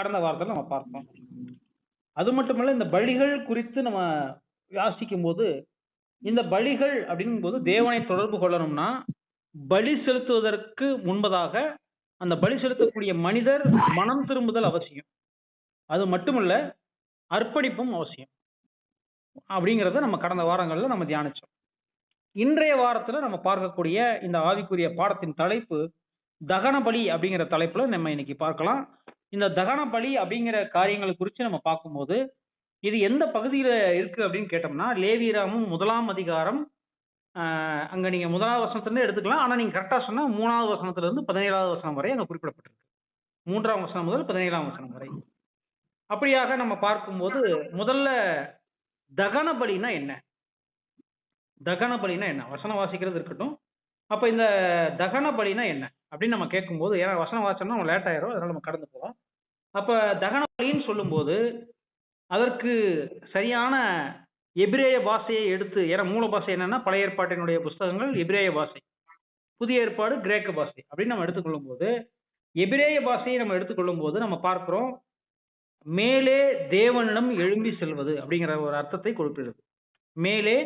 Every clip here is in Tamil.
கடந்த வாரத்தில் நம்ம பார்த்தோம். அது மட்டுமல்ல இந்த பலிகள் குறித்து நம்ம யாசிக்கும் போது இந்த பலிகள் அப்படிங்கும் போது தேவனை தொடர்பு கொள்ளணும்னா பலி செலுத்துவதற்கு முன்பதாக அந்த பலி செலுத்தக்கூடிய மனிதர் மனம் திரும்புதல் அவசியம். அது மட்டுமல்ல அர்ப்பணிப்பும் அவசியம். அப்படிங்கிறத நம்ம கடந்த வாரங்களில் நம்ம தியானிச்சோம். இன்றைய வாரத்தில் நம்ம பார்க்கக்கூடிய இந்த ஆவிக்குரிய பாடத்தின் தலைப்பு தகன பலி அப்படிங்கிற தலைப்புல நம்ம இன்னைக்கு பார்க்கலாம். இந்த தகன பலி அப்படிங்கிற காரியங்களை குறித்து நம்ம பார்க்கும்போது இது எந்த பகுதியில் இருக்குது அப்படின்னு கேட்டோம்னா லேவிராமும் முதலாம் அதிகாரம் அங்கே நீங்கள் முதலாவது வசனத்துலேருந்து எடுத்துக்கலாம். ஆனால் நீங்கள் கரெக்டாக சொன்னால் மூணாவது வசனத்துலேருந்து பதினேழாவது வசனம் வரை அங்கே குறிப்பிடப்பட்டிருக்கு. மூன்றாம் வசனம் முதல் பதினேழாம் வசனம் வரை. அப்படியாக நம்ம பார்க்கும்போது முதல்ல தகன பலினா என்ன? தகன பலினா என்ன? வசனம் வாசிக்கிறது இருக்கட்டும் அப்ப இந்த தகன பலினா என்ன? அப்படின்னு நம்ம கேட்கும்போது ஏன்னா வசனம் வாசனம் நம்ம லேட் ஆயிரும் அதனால நம்ம கடந்து போகலாம் அப்ப தகன பலின்னு சொல்லும்போது அதற்கு சரியான எபிரேய பாஷையை எடுத்து ஏன்னா மூல பாஷை என்னன்னா பழைய ஏற்பாட்டினுடைய புஸ்தகங்கள் எபிரேய பாஷை. புதிய ஏற்பாடு கிரேக்க பாஷை. அப்படின்னு நம்ம எடுத்துக்கொள்ளும் போது எபிரேய பாஷையை நம்ம எடுத்துக்கொள்ளும் போது நம்ம பார்க்கிறோம் மேலே தேவனிடம் எழும்பி செல்வது அப்படிங்கிற ஒரு அர்த்தத்தை கொடுக்கிறது. மேலே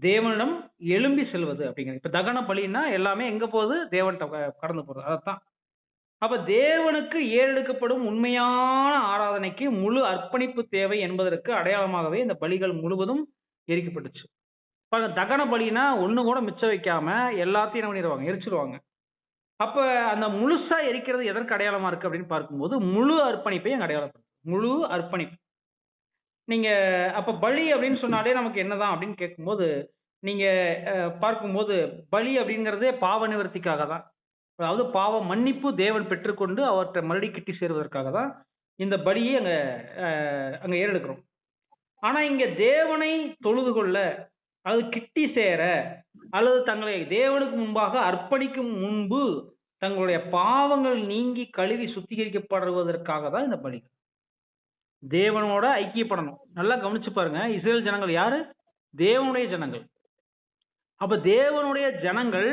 தேவனிடம் எழும்பி செல்வது அப்படிங்கிறது. இப்ப தகன பலின்னா எல்லாமே எங்க போகுது? தேவன்கிட்ட கடந்து போறது. அதைத்தான். அப்ப தேவனுக்கு ஏறெடுக்கப்படும் உண்மையான ஆராதனைக்கு முழு அர்ப்பணிப்பு தேவை என்பதற்கு அடையாளமாகவே இந்த பலிகள் முழுவதும் எரிக்கப்பட்டுச்சு. பாருங்க தகன பலினா ஒண்ணு கூட மிச்சம் வைக்காம எல்லாத்தையும் என்ன பண்ணிடுவாங்க எரிச்சிருவாங்க. அப்ப அந்த முழுசா எரிக்கிறது எதற்கு அடையாளமா இருக்கு அப்படின்னு பார்க்கும்போது முழு அர்ப்பணிப்பை அங்க அடையாளப்படுத்து முழு அர்ப்பணிப்பு. நீங்க அப்ப பலி அப்படின்னு சொன்னாலே நமக்கு என்னதான் அப்படின்னு கேட்கும்போது நீங்க அஹ், பார்க்கும்போது பலி அப்படிங்கிறதே பாவ நிவர்த்திக்காக தான். அதாவது பாவ மன்னிப்பு தேவன் பெற்றுக்கொண்டு அவர்கிட்ட மறுபடி கிட்டி சேருவதற்காக தான் இந்த பலியை அங்க அஹ், அங்க ஏறெடுக்கிறோம். ஆனா இங்க தேவனை தொழுது கொள்ள அது கிட்டி சேர அல்லது தங்களை தேவனுக்கு முன்பாக அர்ப்பணிக்கும் முன்பு தங்களுடைய பாவங்கள் நீங்கி கழுவி சுத்திகரிக்கப்படுவதற்காக தான் இந்த பலிகள். தேவனோட ஐக்கியப்படணும். நல்லா கவனிச்சு பாருங்க. இஸ்ரேல் ஜனங்கள் யாரு? தேவனுடைய ஜனங்கள். அப்ப தேவனுடைய ஜனங்கள்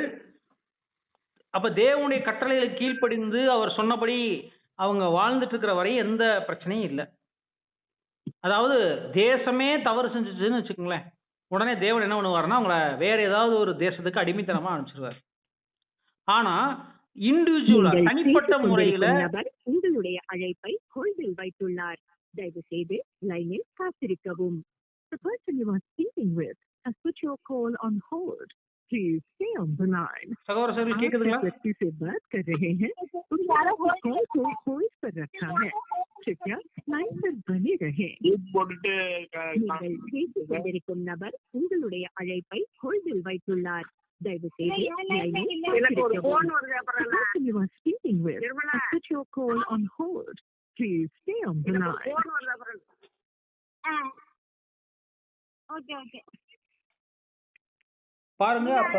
அப்ப தேவனுடைய கட்டளைகளுக்கு கீழ்ப்படிந்து அவர் சொன்னபடி அவங்க வாழ்ந்துட்டு இருக்கிற வரை எந்த பிரச்சனையும் இல்லை. அதாவது தேசமே தவறு செஞ்சுச்சுன்னு வச்சுக்கோங்களேன். உடனே தேவன் என்ன பண்ணுவாருன்னா அவங்கள வேற ஏதாவது ஒரு தேசத்துக்கு அடிமைத்தனமா அனுப்பிச்சிருவாரு. ஆனா இண்டிவிஜுவலா தனிப்பட்ட முறையில உங்களுடைய அழைப்பை ஹோல்டில் வைத்துள்ளார். தயவு செய்து லைனில் காத்திருக்கவும் The person you are speaking with has put your call on hold. Please stay on the line. சகோதர சகோதரி आप கேக்குதுங்களா जिस व्यक्ति से बात कर रहे हैं उसने आपकी कॉल को होल्ड पर रखा है कृपया लाइन पर बने रहें டீப் போட்டுட்டு க- நீங்கள் பேசிக் கொண்டிருக்கும் நபர் உங்களுடைய அழைப்பை ஹோல்டில் வைத்துள்ளார் தயவு செய்து லைனில் எனக்கு ஒரு காத்திருக்கவும் போன் வருது அப்புறம் The person you are speaking with Nirmala has put your call on hold. Please stay on the line. பாருங்க அப்ப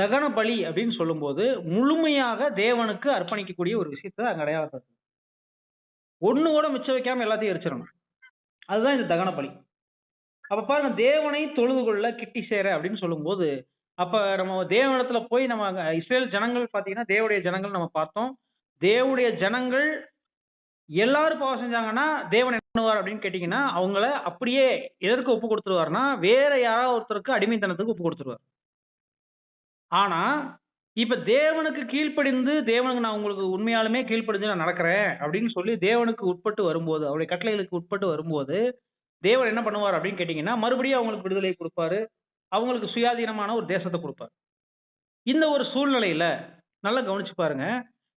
தகன பலி அப்படின்னு சொல்லும்போது முழுமையாக தேவனுக்கு அர்ப்பணிக்கக்கூடிய ஒரு விஷயத்தை அங்க அடையாளப்படுத்து ஒண்ணு கூட மிச்சம் வைக்காம எல்லாத்தையும் எரிச்சிடணும். அதுதான் இந்த தகன பலி. அப்ப பாருங்க தேவனை தொழுது கொள்ள கிட்டி சேர அப்படின்னு சொல்லும்போது அப்ப நம்ம தேவனிடத்துல போய் நம்ம அங்க இஸ்ரேல் ஜனங்கள் பாத்தீங்கன்னா தேவனுடைய ஜனங்கள் நம்ம பார்த்தோம். தேவனுடைய ஜனங்கள் எல்லாரும் பாவம் செஞ்சாங்கன்னா தேவன் என்ன பண்ணுவார் அப்படின்னு கேட்டீங்கன்னா அவங்கள அப்படியே எதற்கு ஒப்பு கொடுத்துருவாருன்னா வேற யாராவது ஒருத்தருக்கு அடிமைத்தனத்துக்கு ஒப்பு கொடுத்துருவார். ஆனா இப்ப தேவனுக்கு கீழ்ப்படிந்து தேவனுக்கு நான் உங்களுக்கு உண்மையாலுமே கீழ்ப்படிஞ்சு நான் நடக்கிறேன் அப்படின்னு சொல்லி தேவனுக்கு உட்பட்டு வரும்போது அவருடைய கட்டளைகளுக்கு உட்பட்டு வரும்போது தேவன் என்ன பண்ணுவார் அப்படின்னு கேட்டீங்கன்னா மறுபடியும் அவங்களுக்கு விடுதலை கொடுப்பாரு. அவங்களுக்கு சுயாதீனமான ஒரு தேசத்தை கொடுப்பார். இந்த ஒரு சூழ்நிலையில நல்லா கவனிச்சு பாருங்க.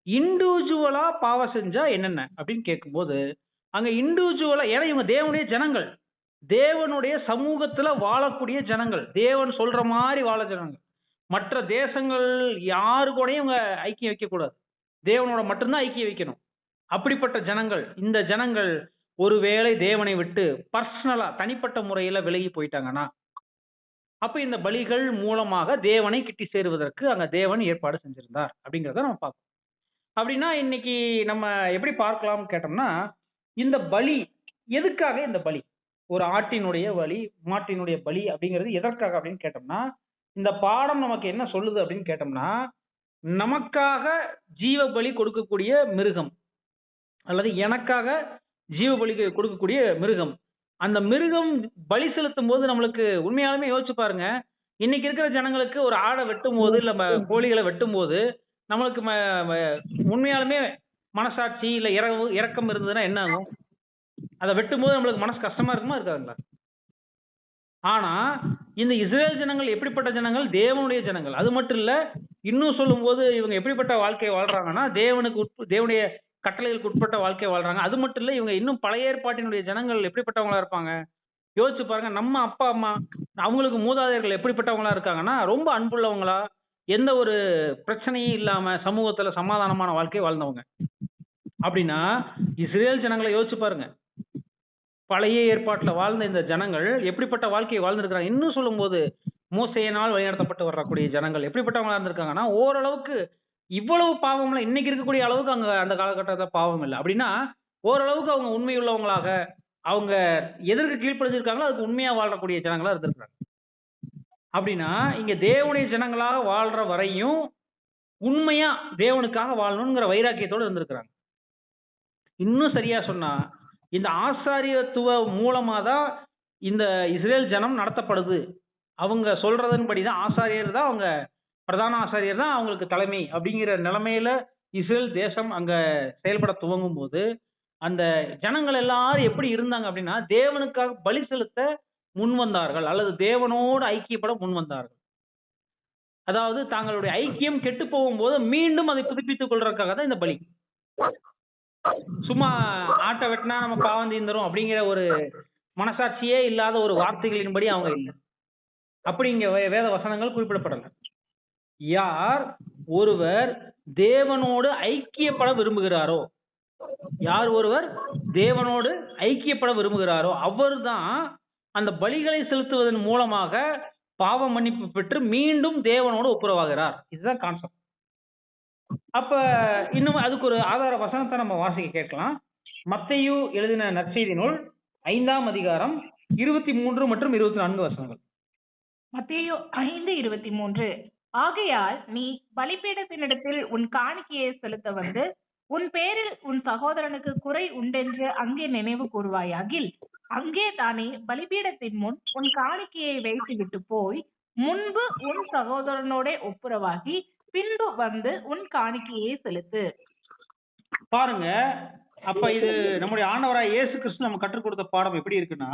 இண்டிவிஜுவலா பாவம் செஞ்சா என்னென்ன? அப்படின்னு கேட்கும்போது அங்க இண்டிவிஜுவலா ஏன்னா இவங்க தேவனுடைய ஜனங்கள். தேவனுடைய சமூகத்துல வாழக்கூடிய ஜனங்கள். தேவன் சொல்ற மாதிரி வாழ ஜனங்கள். மற்ற தேசங்கள் யாரு கூடயும் இவங்க ஐக்கியம் வைக்கக்கூடாது. தேவனோட மட்டும்தான் ஐக்கியம் வைக்கணும். அப்படிப்பட்ட ஜனங்கள் இந்த ஜனங்கள் ஒருவேளை தேவனை விட்டு பர்சனலா தனிப்பட்ட முறையில விலகி போயிட்டாங்கன்னா அப்ப இந்த பலிகள் மூலமாக தேவனை கிட்டி சேருவதற்கு அங்க தேவன் ஏற்பாடு செஞ்சிருந்தார். அப்படிங்கிறத நம்ம பார்க்கணும். அப்படின்னா இன்னைக்கு நம்ம எப்படி பார்க்கலாம்னு கேட்டோம்னா இந்த பலி எதுக்காக இந்த பலி? ஒரு ஆட்டினுடைய வலி மாட்டினுடைய பலி அப்படிங்கிறது எதற்காக அப்படின்னு கேட்டோம்னா இந்த பாடம் நமக்கு என்ன சொல்லுது அப்படின்னு கேட்டோம்னா நமக்காக ஜீவ பலி கொடுக்கக்கூடிய மிருகம் அல்லது எனக்காக ஜீவ பலி கொடுக்கக்கூடிய மிருகம். அந்த மிருகம் பலி செலுத்தும் போது நம்மளுக்கு உண்மையாலுமே யோசிச்சு பாருங்க. இன்னைக்கு இருக்கிற ஜனங்களுக்கு ஒரு ஆடை வெட்டும் போது இல்ல கோழிகளை வெட்டும் போது நம்மளுக்கு ம- உண்மையாலுமே மனசாட்சி இல்ல இரவு இறக்கம் இருந்ததுன்னா என்ன ஆகும் அதை வெட்டும் போது நம்மளுக்கு மனசு கஷ்டமா இருக்குமா இருக்காதுங்களா? ஆனா இந்த இஸ்ரேல் ஜனங்கள் எப்படிப்பட்ட ஜனங்கள்? தேவனுடைய ஜனங்கள். அது மட்டும் இல்ல இன்னும் சொல்லும்போது இவங்க எப்படிப்பட்ட வாழ்க்கையை வாழ்றாங்கன்னா தேவனுக்கு உட்ப தேவனுடைய கட்டளைகளுக்கு உட்பட்ட வாழ்க்கையை வாழ்றாங்க. அது மட்டும் இல்ல இவங்க இன்னும் பழைய ஏற்பாட்டினுடைய ஜனங்கள் எப்படிப்பட்டவங்களா இருப்பாங்க? யோசிச்சு பாருங்க நம்ம அப்பா அம்மா அவங்களுக்கு மூதாதையர்கள் எப்படிப்பட்டவங்களா இருக்காங்கன்னா ரொம்ப அன்புள்ளவங்களா எந்த ஒரு பிரச்சனையும் இல்லாம சமூகத்துல சமாதானமான வாழ்க்கையை வாழ்ந்தவங்க. அப்படின்னா இஸ்ரேல் ஜனங்களை யோசிச்சு பாருங்க. பழைய ஏற்பாட்டில் வாழ்ந்த இந்த ஜனங்கள் எப்படிப்பட்ட வாழ்க்கையை வாழ்ந்திருக்கிறாங்க? இன்னும் சொல்லும்போது மோசையினால் வழிநடத்தப்பட்டு வரக்கூடிய ஜனங்கள் எப்படிப்பட்டவங்களா இருந்திருக்காங்கன்னா ஓரளவுக்கு இவ்வளவு பாவம்ல இன்னைக்கு இருக்கக்கூடிய அளவுக்கு அங்க அந்த காலகட்டத்தில் பாவம் இல்லை. அப்படின்னா ஓரளவுக்கு அவங்க உண்மையுள்ளவங்களாக அவங்க எதற்கு கீழ்ப்படிஞ்சிருக்காங்களோ அதுக்கு உண்மையா வாழக்கூடிய ஜனங்களா இருந்திருக்காங்க அப்படின்னா இங்க தேவனுடைய ஜனங்களாக வாழ்ற வரையும் உண்மையா தேவனுக்காக வாழணுங்கிற வைராக்கியத்தோடு இருந்திருக்கிறாங்க. இன்னும் சரியா சொன்னா இந்த ஆசாரியத்துவ மூலமா தான் இந்த இஸ்ரேல் ஜனம் நடத்தப்படுது. அவங்க சொல்றதன்படி தான் ஆசாரியர் தான் அவங்க பிரதான ஆசாரியர் தான் அவங்களுக்கு தலைமை அப்படிங்கிற நிலைமையில இஸ்ரேல் தேசம் அங்க செயல்பட துவங்கும் போது அந்த ஜனங்கள் எல்லாரும் எப்படி இருந்தாங்க அப்படின்னா தேவனுக்காக பலி செலுத்த முன் வந்தார்கள் அல்லது தேவனோடு ஐக்கியப்பட முன் வந்தார்கள் அதாவது தாங்களுடைய ஐக்கியம் கெட்டு போகும்போது மீண்டும் அதை புதுப்பித்துக் கொள்றதுக்காக தான் இந்த பலி. சும்மா ஆட்டை வெட்டினா நம்ம பாவம் தீர்ந்துரும் அப்படிங்கிற ஒரு மனசாட்சியே இல்லாத ஒரு வார்த்தைகளின்படி அவங்க இல்லை. அப்படி இங்க வே- வேத வசனங்கள் குறிப்பிடப்படல. யார் ஒருவர் தேவனோடு ஐக்கியப்பட விரும்புகிறாரோ யார் ஒருவர் தேவனோடு ஐக்கியப்பட விரும்புகிறாரோ அவர்தான் அந்த பலிகளை செலுத்துவதன் மூலமாக பாவ மன்னிப்பு பெற்று மீண்டும் தேவனோடு ஒப்புரவாகிறார். இதுதான் கான்செப்ட் அப்ப இன்னும் அதுக்கு ஒரு ஆதார வசனத்தை நம்ம வாசிக்க கேட்கலாம். மத்தையு எழுதின நற்செய்தி நூல் ஐந்தாம் அதிகாரம் இருபத்தி மூன்று மற்றும் இருபத்தி நான்கு வசனங்கள். மத்தையோ ஐந்து இருபத்தி மூன்று. ஆகையால் நீ பலிபீடத்தினிடத்தில் உன் காணிக்கையை செலுத்த வந்து உன் பேரில் உன் சகோதரனுக்கு குறை உண்டென்று அங்கே நினைவு கூறுவாயாகில் அங்கே தானே பலிபீடத்தின் முன் உன் காணிக்கையை வைத்துவிட்டு போய் முன்பு உன் சகோதரனோட ஒப்புரவாகி பின்பு வந்து உன் காணிக்கையை செலுத்து. பாருங்க அப்ப இது நம்முடைய ஆண்டவராய் இயேசு கிறிஸ்து நம்ம கற்றுக் கொடுத்த பாடம் எப்படி இருக்குன்னா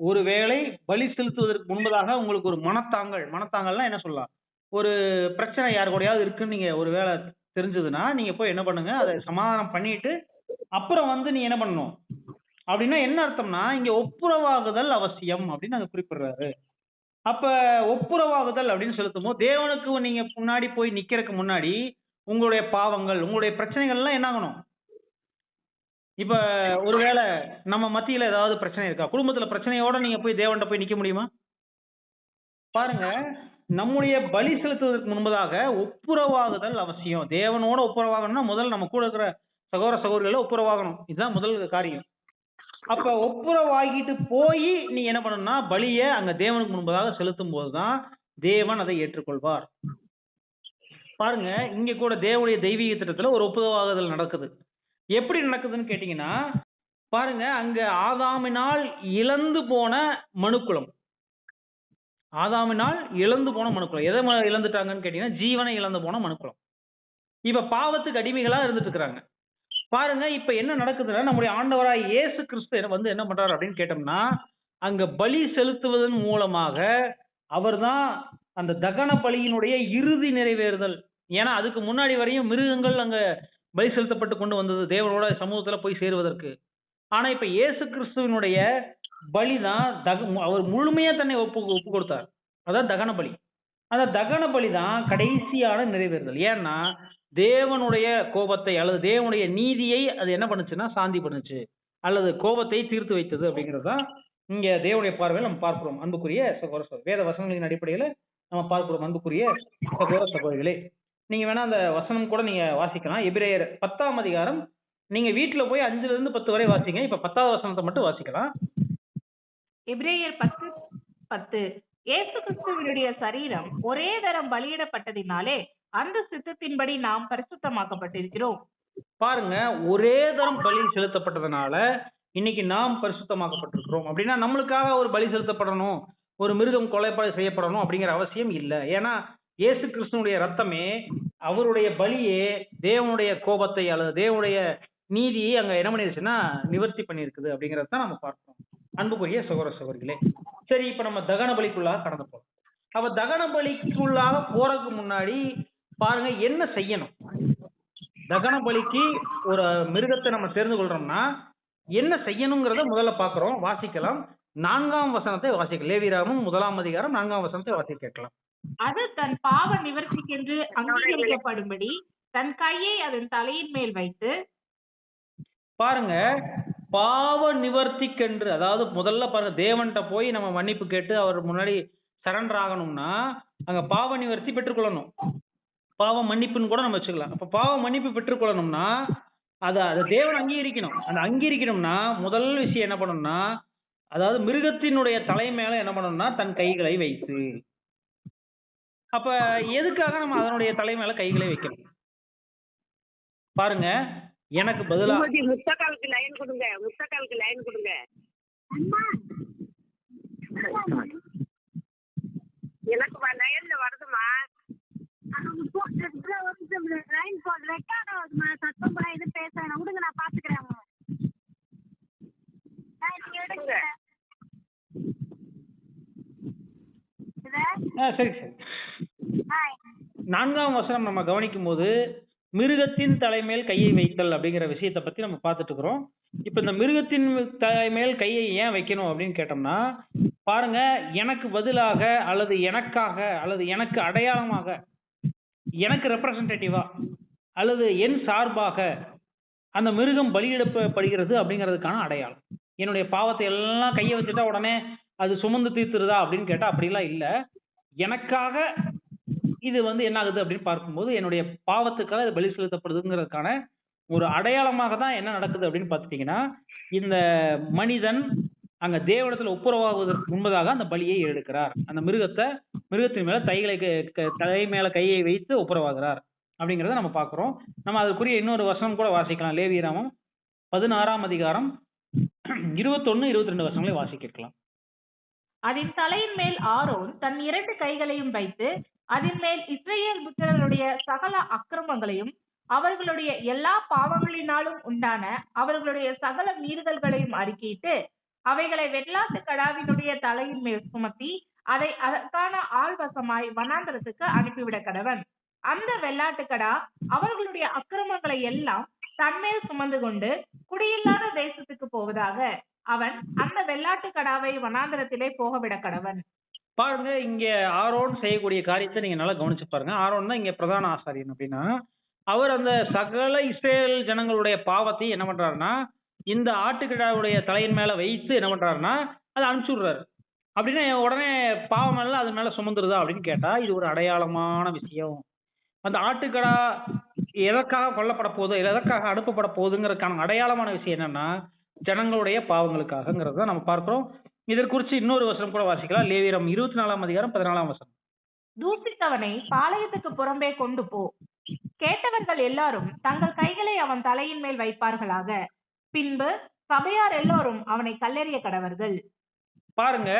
ஒருவேளை பலி செலுத்துவதற்கு முன்பதாக உங்களுக்கு ஒரு மனத்தாங்கல் மனத்தாங்கல்னா என்ன சொல்லலாம்? ஒரு பிரச்சனை யார் கூடயாவது இருக்குன்னு நீங்க ஒரு வேலை தெரிஞ்சதுன்னா நீங்க போய் என்ன பண்ணுங்க அதை சமாதானம் பண்ணிட்டு அப்புறம் வந்து நீ என்ன பண்ணணும்? அப்படின்னா என்ன அர்த்தம்னா இங்க ஒப்புரவாகுதல் அவசியம் அப்படின்னு அங்க குறிப்பிடுறாரு. அப்ப ஒப்புரவாகுதல் அப்படின்னு செலுத்தும் போது தேவனுக்கு நீங்க முன்னாடி போய் நிக்கிறதுக்கு முன்னாடி உங்களுடைய பாவங்கள் உங்களுடைய பிரச்சனைகள் எல்லாம் என்ன ஆகணும் இப்ப ஒருவேளை நம்ம மத்தியில ஏதாவது பிரச்சனை இருக்கா? குடும்பத்துல பிரச்சனையோட நீங்க போய் தேவன்கிட்ட போய் நிக்க முடியுமா? பாருங்க. நம்முடைய பலி செலுத்துவதற்கு முன்பதாக ஒப்புரவாகுதல் அவசியம். தேவனோட ஒப்புரவாகணும்னா முதல் நம்ம கூட இருக்கிற சகோதர சகோதரிகள ஒப்புரவாகணும். இதுதான் முதல் காரியம். அப்ப ஒப்புரவாகிட்டு போய் நீ என்ன பண்ணணும்னா பலிய அங்க தேவனுக்கு முன்பதாக செலுத்தும் போதுதான் தேவன் அதை ஏற்றுக்கொள்வார். பாருங்க இங்க கூட தேவனுடைய தெய்வீக திட்டத்துல ஒரு ஒப்புரவாகுதல் நடக்குது. எப்படி நடக்குதுன்னு கேட்டீங்கன்னா பாருங்க அங்க ஆதாமினால் இழந்து போன மனுக்குளம் ஆதாமினால் இழந்து போன மனுக்குலம். எதை இழந்துட்டாங்கன்னு கேட்டீங்கன்னா ஜீவனை இழந்து போன மனுக்குலம். இப்ப பாவத்துக்கு அடிமைகளா இருந்துட்டு இருக்கிறாங்க பாருங்க இப்ப என்ன நடக்குதுன்னா நம்முடைய ஆண்டவராய் இயேசு கிறிஸ்து வந்து என்ன பண்றாரு அப்படின்னு கேட்டோம்னா அங்க பலி செலுத்துவதன் மூலமாக அவர்தான் அந்த தகன பலியினுடைய இறுதி நிறைவேறுதல். ஏன்னா அதுக்கு முன்னாடி வரையும் மிருகங்கள் அங்க பலி செலுத்தப்பட்டு கொண்டு வந்தது தேவனோட சமூகத்துல போய் சேருவதற்கு. ஆனா இப்ப இயேசு கிறிஸ்துவினுடைய பலிதான் தக அவர் முழுமையா தன்னை ஒப்பு ஒப்பு கொடுத்தார். அதான் தகன பலி. அந்த தகன பலி தான் கடைசியான நிறைவேறுதல். ஏன்னா தேவனுடைய கோபத்தை அல்லது தேவனுடைய நீதியை அது என்ன பண்ணுச்சுன்னா சாந்தி பண்ணுச்சு. அல்லது கோபத்தை தீர்த்து வைத்தது அப்படிங்கிறது தான் இங்க தேவனுடைய பார்வையில் நம்ம பார்க்கிறோம். அன்புக்குரிய சகோதர சகோதரி வேத வசனங்களின் அடிப்படையில நம்ம பார்க்கிறோம். அன்புக்குரிய சகோதர சகோதரிகளே நீங்க வேணா அந்த வசனம் கூட நீங்க வாசிக்கலாம். எபிரேயர் பத்தாம் அதிகாரம் நீங்க வீட்டுல போய் அஞ்சுல இருந்து பத்து வரை வாசிங்க. இப்ப பத்தாவது வசனத்தை மட்டும் வாசிக்கலாம். எபிரேயர் பத்து பத்து. இயேசு கிறிஸ்துவினுடைய சரீரம் ஒரே தரம் பலியிடப்பட்டதினாலே அந்த சித்தத்தின்படி நாம் பரிசுத்தமாக்கப்பட்டிருக்கிறோம். பாருங்க ஒரே தரம் பலி செலுத்தப்பட்டதுனால இன்னைக்கு நாம் பரிசுத்தமாக்கப்பட்டிருக்கிறோம். அப்படின்னா நம்மளுக்காக ஒரு பலி செலுத்தப்படணும் ஒரு மிருகம் கொலைப்பாடு செய்யப்படணும் அப்படிங்கிற அவசியம் இல்லை. ஏன்னா இயேசு கிறிஸ்துனுடைய ரத்தமே அவருடைய பலியே தேவனுடைய கோபத்தை அல்லது தேவனுடைய நீதியை அங்க என்ன பண்ணிருச்சுன்னா நிவர்த்தி பண்ணியிருக்குது அப்படிங்கறத நம்ம பார்க்கிறோம். அன்புக்குரிய சகோதர சகோதரிகளே சரி இப்ப நம்ம தகன பலிக்குள்ளாக கடந்து போறோம் அப்ப தகன பலிக்குள்ளாக போறதுக்கு முன்னாடி பாருங்க என்ன செய்யணும்? தகன பலிக்கு ஒரு மிருகத்தை நம்ம தெரிந்து கொள்றோம்னா என்ன செய்யணுங்கிறத முதல்ல பார்க்கிறோம் வாசிக்கலாம். நான்காம் வசனத்தை வாசிக்கலாம். லேவிராமும் முதலாம் அதிகாரம் நான்காம் வசனத்தை வாசிக்க கேட்கலாம். அது தன் பாவ நிவர்த்திக்கென்று அங்கீகரிக்கப்படும்படி தன் கையை அதன் தலையின் மேல் வைத்து பாருங்க பாவ நிவர்த்திக்கென்று அதாவது முதல்ல பாருங்க தேவன்கிட்ட போய் நம்ம மன்னிப்பு கேட்டு அவர் முன்னாடி சரண்டர் ஆகணும்னா அங்க பாவ நிவர்த்தி பெற்றுக்கொள்ளணும் பாவ மன்னிப்புன்னு கூட நம்ம வச்சுக்கலாம். அப்ப பாவ மன்னிப்பு பெற்றுக்கொள்ளணும்னா அதை அதை தேவன் அங்கீகரிக்கணும். அந்த அங்கீகரிக்கணும்னா முதல் விஷயம் என்ன பண்ணணும்னா அதாவது மிருகத்தினுடைய தலை மேல என்ன பண்ணணும்னா தன் கைகளை வைத்து. அப்ப எதுக்காக நம்ம அதனுடைய தலை மேல கைகளை வைக்கணும்? பாருங்க எனக்கு பதிலா முத்தக்காலுக்கு லைன் கொடுங்க முத்தக்காலுக்கு லைன் கொடுங்க. எனக்கு வ- லைன்ல வருதுமா லைன் போடு ரெக்கார்ட் ஆகுதுமா சத்தம் இது பேசுறேன் விடுங்க நான் பாத்துக்கிறேன் சரி. சரி நான்காம் வசனம் நம்ம கவனிக்கும் போது மிருகத்தின் தலைமேல் கையை வைத்தல் அப்படிங்கிற விஷயத்தை பத்தி நம்ம பார்த்துட்டு இருக்கிறோம் இப்ப இந்த மிருகத்தின் தலைமேல் கையை ஏன் வைக்கணும் அப்படின்னு கேட்டோம்னா பாருங்க எனக்கு பதிலாக அல்லது எனக்காக அல்லது எனக்கு அடையாளமாக எனக்கு ரெப்ரசன்டேட்டிவா அல்லது என் சார்பாக அந்த மிருகம் பலியிடப்படுகிறது அப்படிங்கிறதுக்கான அடையாளம். என்னுடைய பாவத்தை எல்லாம் கையை வச்சுட்டா உடனே அது சுமந்து தீர்த்துருதா அப்படின்னு கேட்டா அப்படிலாம் இல்லை. எனக்காக இது வந்து என்ன ஆகுது அப்படின்னு பார்க்கும்போது என்னுடைய பாவத்துக்காக இது பலி செலுத்தப்படுதுங்கிறதுக்கான ஒரு அடையாளமாக தான் என்ன நடக்குது அப்படின்னு பார்த்துட்டீங்கன்னா இந்த மனிதன் அங்க தேவனத்துல ஒப்புரவாகுவதற்கு முன்பதாக அந்த பலியை எடுக்கிறார் அந்த மிருகத்தை மிருகத்தின் மேல தைகளை க- தலை மேல கையை வைத்து ஒப்புரவாகிறார் அப்படிங்கிறத நம்ம பார்க்குறோம். நம்ம அதுக்குரிய இன்னொரு வசனம் கூட வாசிக்கலாம். லேவியராமம் பதினாறாம் அதிகாரம் இருபத்தொன்னு இருபத்தி ரெண்டு வசங்களை வாசிக்கலாம். அதன் தலையின் மேல் ஆரோன் தன் இரண்டு கைகளையும் வைத்து அதன் மேல் இஸ்ரேல் புத்திரர்களுடைய சகல அக்கிரமங்களையும் அவர்களுடைய எல்லா பாவங்களினாலும் உண்டான அவர்களுடைய சகல மீறுதல்களையும் அறிக்கையிட்டு அவைகளை வெள்ளாட்டு கடாவினுடைய தலையின் மேல் சுமத்தி அதை அதற்கான ஆழ்வசமாய் வனாந்தரத்துக்கு அனுப்பிவிட கடவன். அந்த வெள்ளாட்டுக்கடா அவர்களுடைய அக்கிரமங்களை எல்லாம் தன்மேல் சுமந்து கொண்டு குடியில்லாத தேசத்துக்கு போவதாக அவன் அந்த வெள்ளாட்டு கடாவை வனாந்தரத்திலே போகவிட கடவன். பாருங்க இங்க ஆரோன் செய்யக்கூடிய காரியத்தை நீங்க நல்லா கவனிச்சு பாருங்க. ஆரோன் தான் இங்க பிரதான ஆசாரியன் அப்படின்னா அவர் அந்த சகல இஸ்ரேல் ஜனங்களுடைய பாவத்தை என்ன பண்றாருன்னா இந்த ஆட்டுக்கிடாவுடைய தலையின் மேல வைத்து என்ன பண்றாருன்னா அதை அனுப்பிச்சுடுறாரு. அப்படின்னா உடனே பாவம் எல்லாம் அது மேல சுமந்துருதா அப்படின்னு கேட்டா இது ஒரு அடையாளமான விஷயம். அந்த ஆட்டுக்கடா எதற்காக கொல்லப்பட போகுதோ எதற்காக அனுப்பப்பட போகுதுங்கிறதுக்கான அடையாளமான விஷயம் என்னன்னா ஜனங்களுடைய பாவங்களுக்காகங்கிறத நம்ம பார்க்கிறோம். இதற்கு குறித்து இன்னொரு வசனம் கூட வாசிக்கலாம். லேவியரம் இருபத்தி நாலாம் அதிகாரம் பதினாலாம் வசனம். தூசித்தவனை பாளையத்துக்கு புறம்பே கொண்டு போ. கேட்டவர்கள் எல்லாரும் தங்கள் கைகளை அவன் தலையின் மேல் வைப்பார்களாக. பின்பு சபையார் எல்லோரும் அவனை கல்லெறிய கடவர்கள். பாருங்க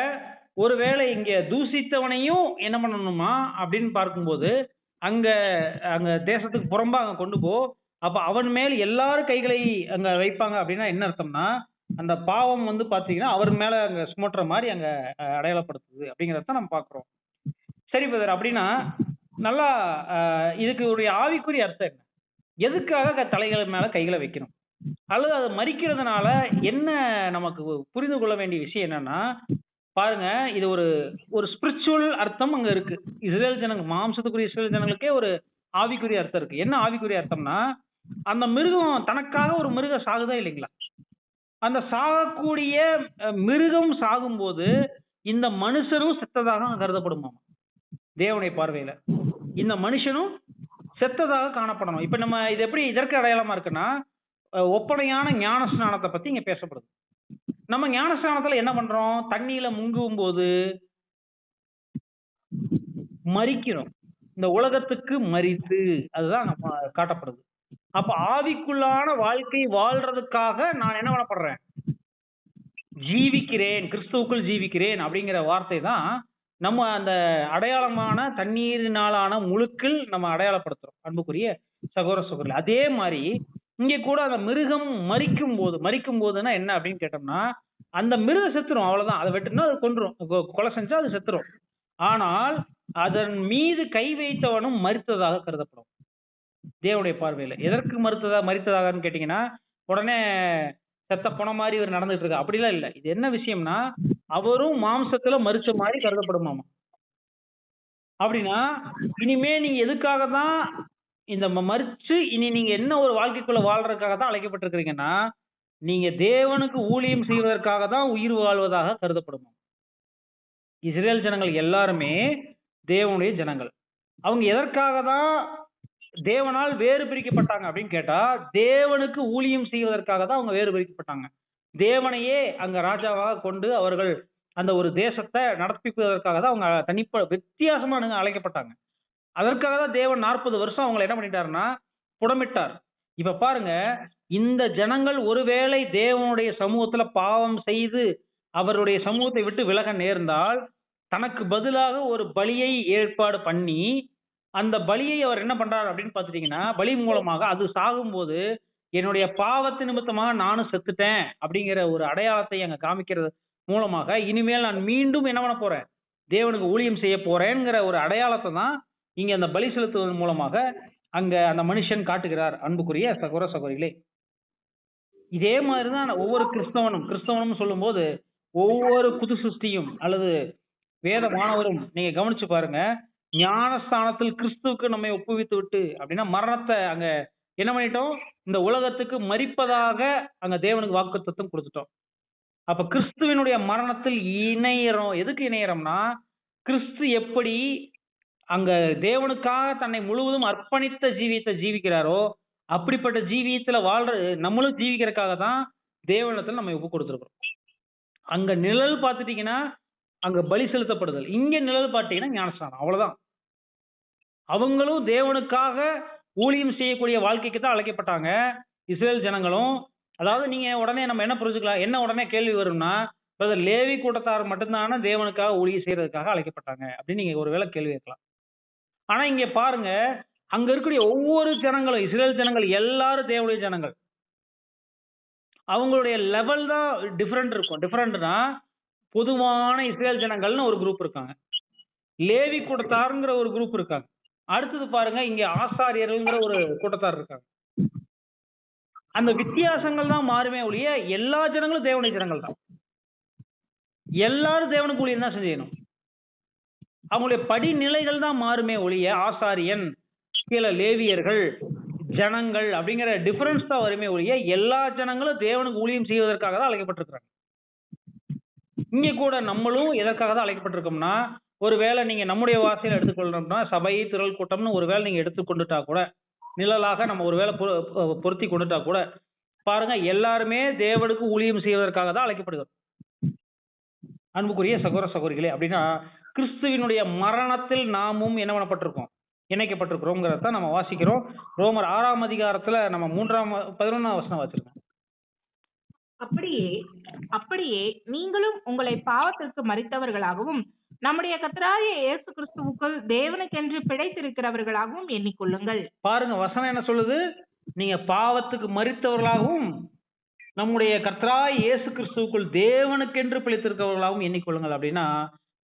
ஒருவேளை இங்க தூசித்தவனையும் என்ன பண்ணணுமா? அப்படின்னு பார்க்கும்போது அங்க அங்க தேசத்துக்கு புறம்பா அங்க கொண்டு போ. அப்ப அவன் மேல் எல்லாரும் கைகளை அங்க வைப்பாங்க அப்படின்னா என்ன அர்த்தம்னா அந்த பாவம் வந்து பாத்தீங்கன்னா அவர் மேல அங்க சுமட்டுற மாதிரி அங்க அடையாளப்படுத்துது அப்படிங்கறத நம்ம பாக்குறோம். சரி பிரதர் அப்படின்னா நல்லா இதுக்கு உடைய ஆவிக்குரிய அர்த்தம் என்ன? எதுக்காக தலைகள் மேல கைகளை வைக்கணும்? அல்லது அதை மறிக்கிறதுனால என்ன நமக்கு புரிந்து கொள்ள வேண்டிய விஷயம் என்னன்னா பாருங்க இது ஒரு ஒரு ஸ்பிரிச்சுவல் அர்த்தம் அங்க இருக்கு. இஸ்ரேல் ஜனங்க மாம்சத்துக்குரிய இஸ்ரேல் ஜனங்களுக்கே ஒரு ஆவிக்குரிய அர்த்தம் இருக்கு. என்ன ஆவிக்குரிய அர்த்தம்னா அந்த மிருகம் தனக்காக ஒரு மிருகம் சாகுதா இல்லைங்களா? அந்த சாகக்கூடிய மிருகம் சாகும்போது இந்த மனுஷரும் செத்ததாக கருதப்படுமாம். தேவனை பார்வையில. இந்த மனுஷனும் செத்ததாக காணப்படணும். இப்ப நம்ம இது எப்படி இதற்கு அடையாளமா இருக்குன்னா ஒப்படையான ஒப்பனையான ஞான ஸ்நானத்தை பத்தி இங்க பேசப்படுது. நம்ம ஞான ஸ்நானத்துல என்ன பண்றோம்? தண்ணியில முங்கும் போது மறிக்கிறோம். இந்த உலகத்துக்கு மறித்து அதுதான் நம்ம காட்டப்படுது. அப்ப ஆவிக்குள்ளான வாழ்க்கை வாழ்றதுக்காக நான் என்ன பண்ணப்படுறேன்? ஜீவிக்கிறேன் கிறிஸ்துவுக்குள் ஜீவிக்கிறேன் அப்படிங்கிற வார்த்தை தான் நம்ம அந்த அடையாளமான தண்ணீரினாலான முழுக்கில் நம்ம அடையாளப்படுத்துறோம். அன்புக்குரிய சகோதர சகோதரி அதே மாதிரி இங்க கூட அந்த மிருகம் மறிக்கும் போது மறிக்கும் போதுன்னா என்ன அப்படின்னு கேட்டோம்னா அந்த மிருகம் செத்துரும் அவ்வளவுதான். அதை வெட்டுனா அது கொன்றும் கொ- கொலை செஞ்சா அது செத்துரும். ஆனால் அதன் மீது கை வைத்தவனும் மறித்ததாக கருதப்படும். தேவனுடைய பார்வையில. எதற்கு மறுத்ததா மறித்ததாகன்னு கேட்டீங்கன்னா உடனே செத்த போன மாதிரி இவர் நடந்துட்டு இருக்கா அப்படிலாம் இல்ல. இது என்ன விஷயம்னா அவரும் மாம்சத்துல மறிச்ச மாதிரி கருதப்படுமாமா? அப்படின்னா இனிமே நீங்க எதுக்காக தான் இந்த மறிச்சு இனி நீங்க என்ன ஒரு வாழ்க்கைக்குள்ள வாழ்றதுக்காக தான் அழைக்கப்பட்டிருக்கிறீங்கன்னா நீங்க தேவனுக்கு ஊழியம் செய்வதற்காக தான் உயிர் வாழ்வதாக கருதப்படுமா? இஸ்ரேல் ஜனங்கள் எல்லாருமே தேவனுடைய ஜனங்கள். அவங்க எதற்காக தான் தேவனால் வேறு பிரிக்கப்பட்டாங்க அப்படின்னு கேட்டா தேவனுக்கு ஊழியம் செய்வதற்காக தான் அவங்க வேறு பிரிக்கப்பட்டாங்க தேவனையே அங்க ராஜாவாக கொண்டு அவர்கள் அந்த ஒரு தேசத்தை நடப்பிப்பதற்காக தான் அவங்க தனிப்ப வித்தியாசமானுங்க அழைக்கப்பட்டாங்க. அதற்காக தான் தேவன் நாற்பது வருஷம் அவங்களை என்ன பண்ணிட்டாருன்னா புடமிட்டார். இப்ப பாருங்க இந்த ஜனங்கள் ஒருவேளை தேவனுடைய சமூகத்துல பாவம் செய்து அவருடைய சமூகத்தை விட்டு விலக நேர்ந்தால் தனக்கு பதிலாக ஒரு பலியை ஏற்பாடு பண்ணி அந்த பலியை அவர் என்ன பண்றாரு அப்படின்னு பார்த்துட்டீங்கன்னா பலி மூலமாக அது சாகும்போது என்னுடைய பாவத்து நிமித்தமாக நானும் செத்துட்டேன் அப்படிங்கிற ஒரு அடையாளத்தை அங்க காமிக்கிறது மூலமாக இனிமேல் நான் மீண்டும் என்ன பண்ண போறேன்? தேவனுக்கு ஊழியம் செய்ய போறேங்கிற ஒரு அடையாளத்தை தான் இங்க அந்த பலி செலுத்துவதன் மூலமாக அங்க அந்த மனுஷன் காட்டுகிறார் அன்புக்குரிய சகோர சகோதரிகளே. இதே மாதிரி தான் ஒவ்வொரு கிறிஸ்தவனும் கிறிஸ்தவனும் சொல்லும்போது ஒவ்வொரு புது சுஷ்டியும் அல்லது வேத மாணவரும் நீங்க கவனிச்சு பாருங்க ஞானஸ்தானத்தில் கிறிஸ்துவுக்கு நம்மை ஒப்புவித்து விட்டு அப்படின்னா மரணத்தை அங்க என்ன பண்ணிட்டோம்? இந்த உலகத்துக்கு மறிப்பதாக அங்க தேவனுக்கு வாக்குத்தத்தம் கொடுத்துட்டோம். அப்ப கிறிஸ்துவினுடைய மரணத்தில் இணையறோம். எதுக்கு இணையறோம்னா கிறிஸ்து எப்படி அங்க தேவனுக்காக தன்னை முழுவதும் அர்ப்பணித்த ஜீவியத்தை ஜீவிக்கிறாரோ அப்படிப்பட்ட ஜீவியத்துல வாழ்ற நம்மளும் ஜீவிக்கிறதுக்காக தான் தேவனத்துல நம்ம ஒப்பு கொடுத்துருக்கோம் அங்க நிழல் பார்த்துட்டீங்கன்னா அங்க பலி செலுத்தப்படுதல். இங்க நிழல் பார்த்தீங்கன்னா ஞானஸ்தானம். அவ்வளவுதான். அவங்களும் தேவனுக்காக ஊழியம் செய்யக்கூடிய வாழ்க்கைக்கு தான் அழைக்கப்பட்டாங்க. இஸ்ரேல் ஜனங்களும் அதாவது நீங்க உடனே நம்ம என்ன புரிஞ்சுக்கலாம்? என்ன உடனே கேள்வி வரும்னா பிரதர் லேவி கூட்டத்தார் மட்டும்தானே தேவனுக்காக ஊழியம் செய்யறதுக்காக அழைக்கப்பட்டாங்க அப்படின்னு நீங்க ஒருவேளை கேள்வி கேட்கலாம். ஆனா இங்க பாருங்க அங்க இருக்கக்கூடிய ஒவ்வொரு ஜனங்களும் இஸ்ரேல் ஜனங்கள் எல்லாரும் தேவனுடைய ஜனங்கள். அவங்களுடைய லெவல் தான் டிஃப்ரெண்ட் இருக்கும். டிஃப்ரெண்ட்னா பொதுவான இஸ்ரேல் ஜனங்கள்னு ஒரு குரூப் இருக்காங்க. லேவி கூட்டத்தாருங்கிற ஒரு குரூப் இருக்காங்க. அடுத்தது பாருங்க இங்க ஆசாரியர்கள்ங்கிற ஒரு கூட்டத்தார் இருக்காங்க. அந்த வித்தியாசங்கள் தான் மாறுமே ஒழிய எல்லா ஜனங்களும் தேவனுடைய ஜனங்கள் தான். எல்லாரும் தேவனுக்கு ஊழியம் தான் செய்யணும்? அவங்களுடைய படிநிலைகள் தான் மாறுமே ஒழிய ஆசாரியன் கீழே லேவியர்கள் ஜனங்கள் அப்படிங்கிற டிஃபரன்ஸ் தான் வருமே ஒழிய எல்லா ஜனங்களும் தேவனுக்கு ஊழியம் செய்வதற்காக தான் அழைக்கப்பட்டிருக்கிறாங்க. இங்க கூட நம்மளும் எதற்காக தான் அழைக்கப்பட்டிருக்கோம்னா ஒருவேளை நீங்க நம்முடைய வாசையில் எடுத்துக்கொள்ளணும்னா சபை திரள் கூட்டம்னு ஒருவேளை நீங்க எடுத்துக்கொண்டுட்டா கூட நிழலாக நம்ம ஒருவேளை பொருத்தி கொண்டுட்டா கூட பாருங்க எல்லாருமே தேவனுக்கு ஊழியம் செய்வதற்காக தான் அழைக்கப்படுகிறோம் அன்புக்குரிய சகோதர சகோதரிகளே அப்படின்னா கிறிஸ்துவினுடைய மரணத்தில் நாமும் என்ன பண்ணப்பட்டிருக்கோம்? இணைக்கப்பட்டிருக்கிறோங்கிறத நம்ம வாசிக்கிறோம். ரோமர் ஆறாம் அதிகாரத்துல நம்ம மூன்றாம் பதினொன்றாம் வசனம் வச்சிருக்கோம் அப்படியே அப்படியே நீங்களும் உங்களை பாவத்திற்கு மறித்தவர்களாகவும் நம்முடைய கர்த்தராகிய இயேசு கிறிஸ்துவுக்குள் தேவனுக்கென்று பிழைத்திருக்கிறவர்களாகவும் எண்ணிக்கொள்ளுங்கள். பாருங்க வசனம் என்ன சொல்லுது? நீங்க பாவத்துக்கு மறித்தவர்களாகவும் நம்முடைய கர்த்தராய் இயேசு கிறிஸ்துவுக்குள் தேவனுக்கென்று பிழைத்திருக்கிறவர்களாகவும் எண்ணிக்கொள்ளுங்கள். அப்படின்னா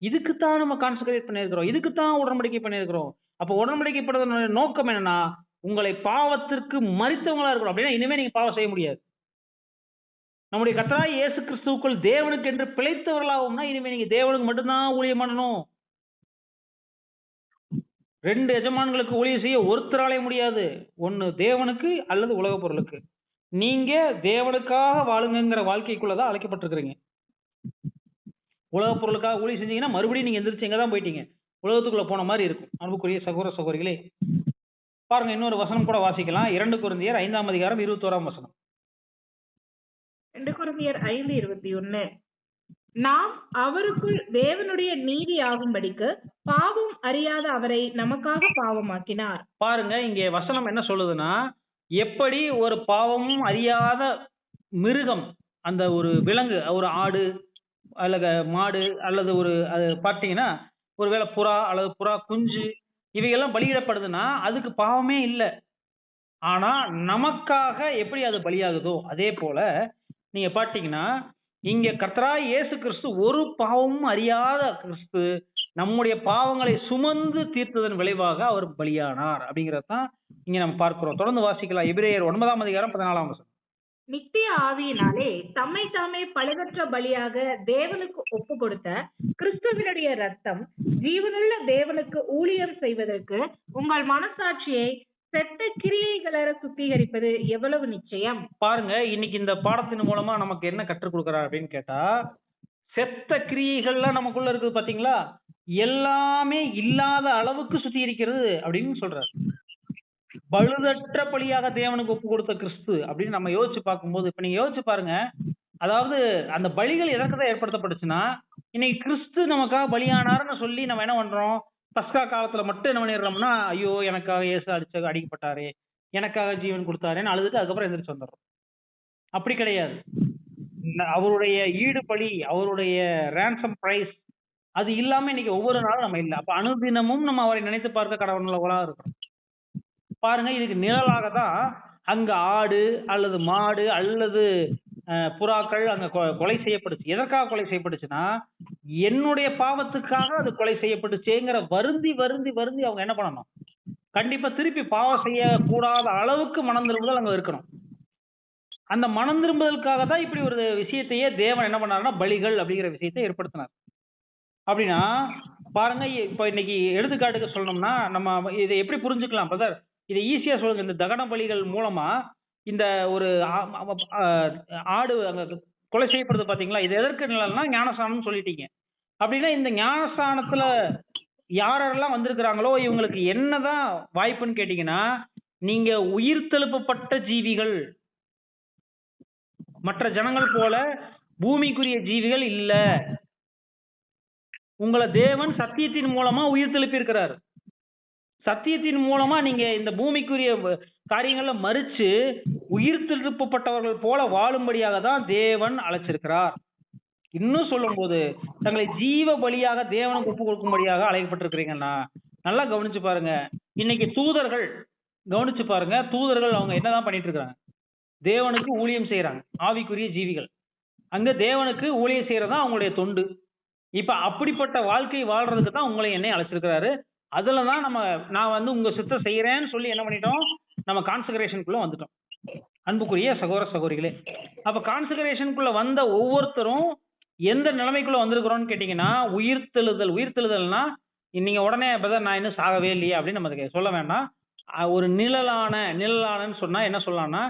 இதுக்குத்தான் நம்ம கான்சன்ட்ரேட் பண்ணியிருக்கிறோம். இதுக்குத்தான் உடன்படிக்கை பண்ணியிருக்கிறோம். அப்போ உடன்படிக்கைப்படுவதனுடைய நோக்கம் என்னன்னா உங்களை பாவத்திற்கு மறித்தவங்களா இருக்கணும். அப்படின்னா இனிமே நீங்க பாவம் செய்ய முடியாது. நம்முடைய கர்த்தராய் இயேசு கிறிஸ்துவுக்குள் தேவனுக்கென்று பிழைத்தவர்களாகும்னா இனிமே நீங்க தேவனுக்கு மட்டும்தான் ஊழியம் பண்ணணும். ரெண்டு எஜமான்களுக்கு ஊழியம் செய்ய ஒருத்தராலே முடியாது. ஒன்னு தேவனுக்கு அல்லது உலக பொருளுக்கு. நீங்க தேவனுக்காக வாழுங்கிற வாழ்க்கைக்குள்ளதான் அழைக்கப்பட்டிருக்கிறீங்க. உலக பொருளுக்காக ஊழியம் செஞ்சீங்கன்னா மறுபடியும் நீங்க எந்திரிச்சு எங்க தான் போயிட்டீங்க? உலகத்துக்குள்ள போன மாதிரி இருக்கும். அன்புக்குரிய சகோதர சகோதரிகளே பாருங்க இன்னொரு வசனம் கூட வாசிக்கலாம். இரண்டு குருந்தியர் ஐந்தாம் அதிகாரம் இருபத்தோராம் வசனம். ரெண்டு குருந்தியர் ஐந்து இருபத்தி ஒன்னு நாம் அவருக்குள் தேவனுடைய நீதி ஆகும்படிக்கு பாவம் அறியாத அவரை நமக்காக பாவமாக்கினார். பாருங்க இங்கே வசனம் என்ன சொல்லுதுன்னா எப்படி ஒரு பாவமும் அறியாத மிருகம் அந்த ஒரு விலங்கு ஒரு ஆடு அல்லது மாடு அல்லது ஒரு அது பார்த்தீங்கன்னா ஒருவேளை புறா அல்லது புறா குஞ்சு இவையெல்லாம் பலியிடப்படுதுன்னா அதுக்கு பாவமே இல்லை. ஆனா நமக்காக எப்படி அது பலியாகுதோ அதே போல நீங்க பாத்தீங்கன்னா இங்க கர்த்தரா இயேசு கிறிஸ்து ஒரு பாவமும் அறியாத கிறிஸ்து நம்முடைய பாவங்களை சுமந்து தீர்த்ததன் விளைவாக அவர் பலியானார். அப்படிங்கறதான் இங்க நம்ம பார்க்கிறோம். தொடர்ந்து வாசிக்கலாம். எபிரேயர் ஒன்பதாம் அதிகாரம் பதினாலாம் வசனம். நித்திய ஆவியினாலே தம்மை தாமே பழுதற்ற பலியாக தேவனுக்கு ஒப்பு கொடுத்த கிறிஸ்துவினுடைய ரத்தம் ஜீவனுள்ள தேவனுக்கு ஊழியம் செய்வதற்கு உங்கள் மனசாட்சியை செத்த கிரியைகளை சுத்திகரிப்பது எவ்வளவு நிச்சயம்? பாருங்க இன்னைக்கு இந்த பாடத்தின் மூலமா நமக்கு என்ன கற்றுக் கொடுக்கிறார் அப்படின்னு கேட்டா செத்த கிரியைகள்லாம் நமக்குள்ள இருக்குது பாத்தீங்களா? எல்லாமே இல்லாத அளவுக்கு சுத்திகரிக்கிறது அப்படின்னு சொல்றாரு. பழுதற்ற பலியாக தேவனுக்கு ஒப்பு கொடுத்த கிறிஸ்து அப்படின்னு நம்ம யோசிச்சு பார்க்கும்போது இப்ப நீங்க யோசிச்சு பாருங்க அதாவது அந்த பலிகள் எதற்கு தான் ஏற்படுத்தப்பட்டுச்சுன்னா இன்னைக்கு கிறிஸ்து நமக்காக பலியானாருன்னு சொல்லி நம்ம என்ன பண்றோம்? பஸ்கா காலத்துல மட்டும் என்ன பண்ணிடுறோம்னா ஐயோ எனக்காக இயேசு அடிச்ச அடிக்கப்பட்டாரே எனக்காக ஜீவன் கொடுத்தாருன்னு அழுதுட்டு அதுக்கப்புறம் எந்திரிச்சு வந்துடுறோம். அப்படி கிடையாது. அவருடைய ஈடுபலி அவருடைய ரேன்சம் பிரைஸ் அது இல்லாம இன்னைக்கு ஒவ்வொரு நாளும் நம்ம இல்லை. அப்ப அனுதினமும் நம்ம அவரை நினைத்து பார்க்க கடவுளவர்களா இருக்கிறோம். பாருங்க இதுக்கு நிழலாக தான் அங்க ஆடு அல்லது மாடு அல்லது புறாக்கள் அங்க கொ- கொலை செய்யப்பட்டுச்சு எதற்காக கொலை செய்யப்பட்டுச்சுன்னா என்னுடைய பாவத்துக்காக அது கொலை செய்யப்பட்டுச்சேங்கிற வருந்தி வருந்தி வருந்தி அவங்க என்ன பண்ணணும்? கண்டிப்பா திருப்பி பாவம் செய்யக்கூடாத அளவுக்கு மனம் திரும்புதல் அங்க இருக்கணும். அந்த மனம் திரும்புதலுக்காக தான் இப்படி ஒரு விஷயத்தையே தேவன் என்ன பண்ணாருன்னா பலிகள் அப்படிங்கிற விஷயத்தை ஏற்படுத்தினார். அப்படின்னா பாருங்க இப்போ இன்னைக்கு எடுத்துக்காட்டுக்கு சொல்லணும்னா நம்ம இதை எப்படி புரிஞ்சுக்கலாம் பிரதர் இதை ஈஸியா சொல்லுங்க. இந்த தகன பலிகள் மூலமா இந்த ஒரு ஆடு அங்க கொலை செய்யப்படுது பாத்தீங்களா? இது எதற்கு நிலம்னா ஞானஸ்தானம்னு சொல்லிட்டீங்க. அப்படின்னா இந்த ஞானஸ்தானத்துல யாரெல்லாம் வந்திருக்கிறாங்களோ இவங்களுக்கு என்னதான் வாய்ப்புன்னு கேட்டீங்கன்னா நீங்க உயிர் தெழுப்பப்பட்ட ஜீவிகள். மற்ற ஜனங்கள் போல பூமிக்குரிய ஜீவிகள் இல்ல. உங்களை தேவன் சத்தியத்தின் மூலமா உயிர் இருக்கிறார் சத்தியத்தின் மூலமா நீங்க இந்த பூமிக்குரிய வ- காரியங்களை மறிச்சு உயிர்த்தெழுப்பப்பட்டவர்கள் போல வாழும்படியாக தான் தேவன் அழைச்சிருக்கிறார். இன்னும் சொல்லும்போது தங்களை ஜீவ பலியாக தேவனுக்கு ஒப்பு கொடுக்கும்படியாக அழைக்கப்பட்டிருக்கிறீங்கன்னா நல்லா கவனிச்சு பாருங்க. இன்னைக்கு தூதர்கள் கவனிச்சு பாருங்க தூதர்கள் அவங்க என்னதான் பண்ணிட்டு இருக்காங்க தேவனுக்கு ஊழியம் செய்யறாங்க ஆவிக்குரிய ஜீவிகள். அங்க தேவனுக்கு ஊழியம் செய்யறது தான் அவங்களுடைய தொண்டு. இப்ப அப்படிப்பட்ட வாழ்க்கை வாழ்றதுக்கு தான் உங்களை என்னை அழைச்சிருக்கிறாரு. அதுல தான் நம்ம நான் வந்து உங்க சித்த செய்யறேன்னு சொல்லி என்ன பண்ணிட்டோம்? நம்ம கான்சகரேஷனுக்குள்ளே வந்துட்டோம். அன்புக்குரிய சகோதர சகோதரிகளே அப்ப கான்சகரேஷனுக்குள்ள வந்த ஒவ்வொருத்தரும் எந்த நிலைமைக்குள்ள வந்திருக்கிறோன்னு கேட்டீங்கன்னா உயிர்த்தெழுதல் உயிர்த்தெழுதல்னா நீங்க உடனே பிரதர் நான் இன்னும் சாகவே இல்லையே அப்படின்னு நம்ம அதுக்கு சொல்ல வேண்டாம். ஒரு நிழலான நிழலானன்னு சொன்னா என்ன சொல்லலாம்னா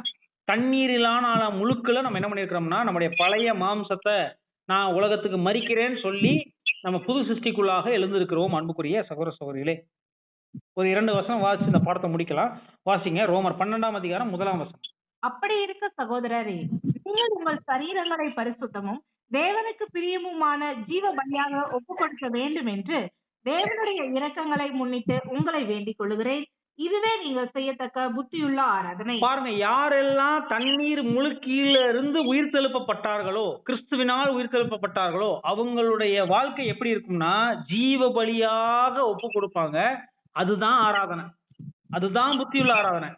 தண்ணீரிலான முழுக்கில் முழுக்களை நம்ம என்ன பண்ணியிருக்கிறோம்னா நம்முடைய பழைய மாம்சத்தை நான் உலகத்துக்கு மறிக்கிறேன்னு சொல்லி நம்ம புது சிருஷ்டிக்குள்ளாக எழுந்திருக்கிறோம் அன்புக்குரிய சகோதர சகோதரிகளே. ஒரு இரண்டு வருஷம் வாசிச்சு இந்த பாடத்தை முடிக்கலாம். வாசிங்க. ரோமர் பன்னெண்டாம் அதிகாரம் முதலாம் வசனம். அப்படி இருக்க சகோதரரே நீங்கள் உங்கள் சரீரங்களை பரிசுத்தமும் தேவனுக்கு பிரியமுமான ஜீவ பலியாக ஒப்பு கொடுக்க வேண்டும் என்று தேவனுடைய இரக்கங்களை முன்னிட்டு உங்களை வேண்டிக் கொள்கிறேன் இதுவே நீங்க செய்யத்தக்க புத்தியுள்ள ஆராதனை. பாருங்க யாரெல்லாம் தண்ணீர் முழுக்கியில இருந்து உயிர்த்தெழுப்பப்பட்டார்களோ கிறிஸ்துவினால் உயிர்த்தெழுப்பப்பட்டார்களோ அவங்களுடைய வாழ்க்கை எப்படி இருக்கும்னா ஜீவ பலியாக ஒப்பு கொடுப்பாங்க. அதுதான் ஆராதனை. அதுதான் புத்தியுள்ள ஆராதனை.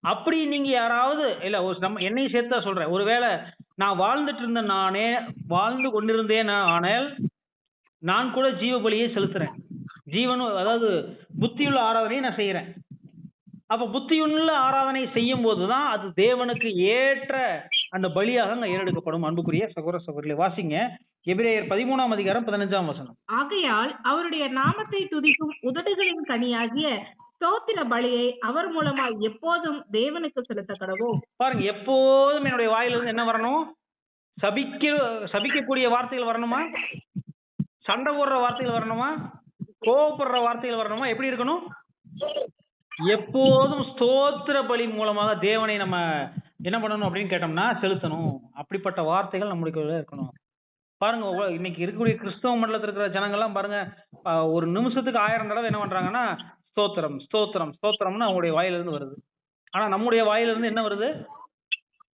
அப்படி நீங்க யாராவது இல்ல ஒரு நம்ம என்னையும் சேர்த்தா சொல்றேன். ஒருவேளை நான் வாழ்ந்துட்டு இருந்த நானே வாழ்ந்து கொண்டிருந்தேன் ஆனால் நான் கூட ஜீவ பலியை செலுத்துறேன். ஜீவனும் அதாவது புத்தியுள்ள ஆராதனையை நான் செய்யறேன் அப்ப புத்தியுள்ள ஆராதனை செய்யும் போதுதான் அது தேவனுக்கு ஏற்ற அந்த பலியாக அங்க ஏறெடுக்கப்படும். அன்புக்குரிய சகோதர சகோதரிகளை வாசிங்க. எபிரேயர் பதிமூணாம் அதிகாரம் பதினஞ்சாம் வசனம். ஆகையால் அவருடைய நாமத்தை துதிக்கும் உதடுகளின் கனியாகிய ஸ்தோத்திர பலியை அவர் மூலமாய் எப்போதும் தேவனுக்கு செலுத்த கடவோம் பாருங்க எப்போதும் என்னுடைய வாயிலிருந்து என்ன வரணும்? சபிக்க சபிக்கக்கூடிய வார்த்தைகள் வரணுமா? சண்டை போடுற வார்த்தைகள் வரணுமா? கோவப்படுற வார்த்தைகள் வரணுமா? எப்படி இருக்கணும்? எப்போதும் ஸ்தோத்திர பலி மூலமாக தேவனை நம்ம என்ன பண்ணணும் அப்படின்னு கேட்டோம்னா செலுத்தணும். அப்படிப்பட்ட வார்த்தைகள் நம்மளுக்கு இருக்கணும். பாருங்க இன்னைக்கு இருக்கக்கூடிய கிறிஸ்தவ மண்டலத்தில் இருக்கிற ஜனங்கள்லாம் பாருங்க ஒரு நிமிஷத்துக்கு ஆயிரம் தடவை என்ன பண்றாங்கன்னா ஸ்தோத்திரம் ஸ்தோத்திரம் ஸ்தோத்திரம்னு அவங்களுடைய வாயிலிருந்து வருது. ஆனா நம்முடைய வாயிலிருந்து என்ன வருது?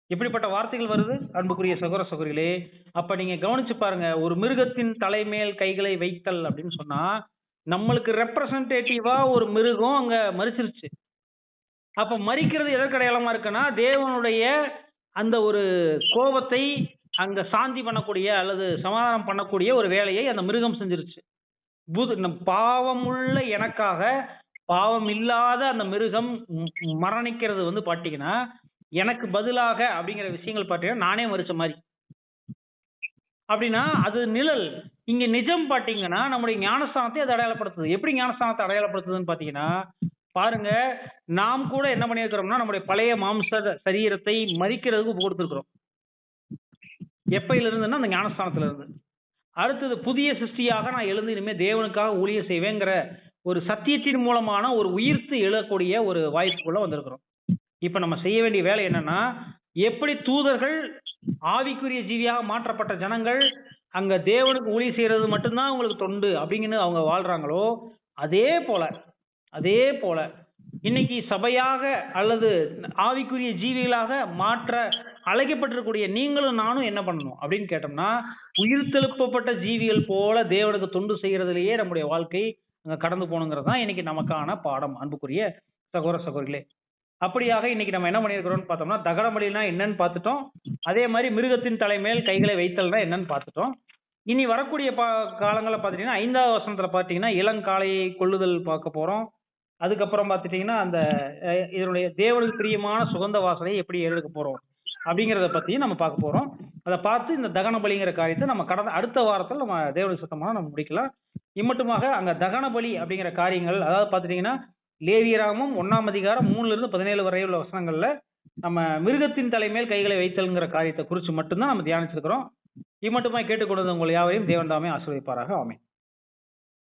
எப்படிப்பட்ட வார்த்தைகள் வருது? அன்புக்குரிய சகோர சகோரிகளே அப்ப நீங்க கவனிச்சு பாருங்க ஒரு மிருகத்தின் தலைமேல் கைகளை வைத்தல் அப்படின்னு சொன்னா நம்மளுக்கு ரெப்ரசன்டேட்டிவா ஒரு மிருகம் அங்க மறிச்சிருச்சு அப்ப மறிக்கிறது எதற்கடையாளமா இருக்குன்னா தேவனுடைய அந்த ஒரு கோபத்தை அங்க சாந்தி பண்ணக்கூடிய அல்லது சமாதானம் பண்ணக்கூடிய ஒரு வேலையை அந்த மிருகம் செஞ்சிருச்சு. புது நம் பாவமுள்ள எனக்காக பாவம் இல்லாத அந்த மிருகம் மரணிக்கிறது வந்து பாத்தீங்கன்னா எனக்கு பதிலாக அப்படிங்கிற விஷயங்கள் பார்த்தீங்கன்னா நானே மறிச்ச மாதிரி. அப்படின்னா அது நிழல். இங்க நிஜம் பாத்தீங்கன்னா நம்முடைய ஞானஸ்தானத்தை அது அடையாளப்படுத்துது. எப்படி ஞானஸ்தானத்தை அடையாளப்படுத்துதுன்னு பாத்தீங்கன்னா பாருங்க நாம் கூட என்ன பண்ணியிருக்கிறோம்னா நம்முடைய பழைய மாம்ச சரீரத்தை மறிக்கிறதுக்கு ஒப்பு கொடுத்துருக்கிறோம் எப்பையில இருந்துன்னா அந்த ஞானஸ்தானத்துல இருந்து அடுத்தது புதிய சிருஷ்டியாக நான் எழுந்து இனிமே தேவனுக்காக ஊழிய செய்வேங்கிற ஒரு சத்தியத்தின் மூலமான ஒரு உயிர்த்து எழக்கூடிய ஒரு வாய்ப்புக்குள்ள வந்திருக்கிறோம். இப்ப நம்ம செய்ய வேண்டிய வேலை என்னன்னா எப்படி தூதர்கள் ஆவிக்குரிய ஜீவியாக மாற்றப்பட்ட ஜனங்கள் அங்க தேவனுக்கு ஊழி செய்யறது மட்டும்தான் அவங்களுக்கு தொண்டு அப்படிங்கன்னு அவங்க வாழ்றாங்களோ அதே போல அதே போல இன்னைக்கு சபையாக அல்லது ஆவிக்குரிய ஜீவிகளாக மாற்ற அழைக்கப்பட்டிருக்கக்கூடிய நீங்களும் நானும் என்ன பண்ணணும் அப்படின்னு கேட்டோம்னா உயிர்த்தெழுப்பப்பட்ட ஜீவிகள் போல தேவனுக்கு தொண்டு செய்கிறதுலையே நம்முடைய வாழ்க்கை அங்கே கடந்து போகணுங்கிறது தான் இன்னைக்கு நமக்கான பாடம் அன்புக்குரிய சகோர சகோரிகளே அப்படியாக இன்னைக்கு நம்ம என்ன பண்ணியிருக்கிறோம்னு பார்த்தோம்னா தகனபலினா என்னன்னு பார்த்துட்டோம். அதே மாதிரி மிருகத்தின் தலைமேல் கைகளை வைத்தல்னா என்னன்னு பார்த்துட்டோம். இனி வரக்கூடிய பா காலங்களில் பார்த்தீங்கன்னா ஐந்தாவது வசனத்தில் பார்த்தீங்கன்னா இளங்காளையை கொள்ளுதல் பார்க்க போகிறோம் அதுக்கப்புறம் பார்த்துட்டிங்கன்னா அந்த இதனுடைய தேவனுக்கு பிரியமான சுகந்த வாசலை எப்படி எடுக்க போகிறோம் அப்படிங்கிறத பற்றியும் நம்ம பார்க்க போகிறோம் அதை பார்த்து இந்த தகன பலிங்கிற காரியத்தை நம்ம கடந்த அடுத்த வாரத்தில் நம்ம தேவனுக்கு சுத்தமாக நம்ம முடிக்கலாம். இம்மட்டுமாக அங்கே தகன பலி அப்படிங்கிற காரியங்கள் அதாவது பார்த்துட்டிங்கன்னா லேவியராகமும் ஒன்றாம் அதிகாரம் மூணுலேருந்து பதினேழு வரை உள்ள வசனங்களில் நம்ம மிருகத்தின் தலைமையில் கைகளை வைத்தல்ங்கிற காரியத்தை குறித்து மட்டும்தான் நம்ம தியானிச்சிருக்கிறோம். இம்மட்டுமாய் கேட்டுக்கொண்டது உங்கள் யாவரையும் தேவன் தாமே ஆசிரியப்பாராக ஆமே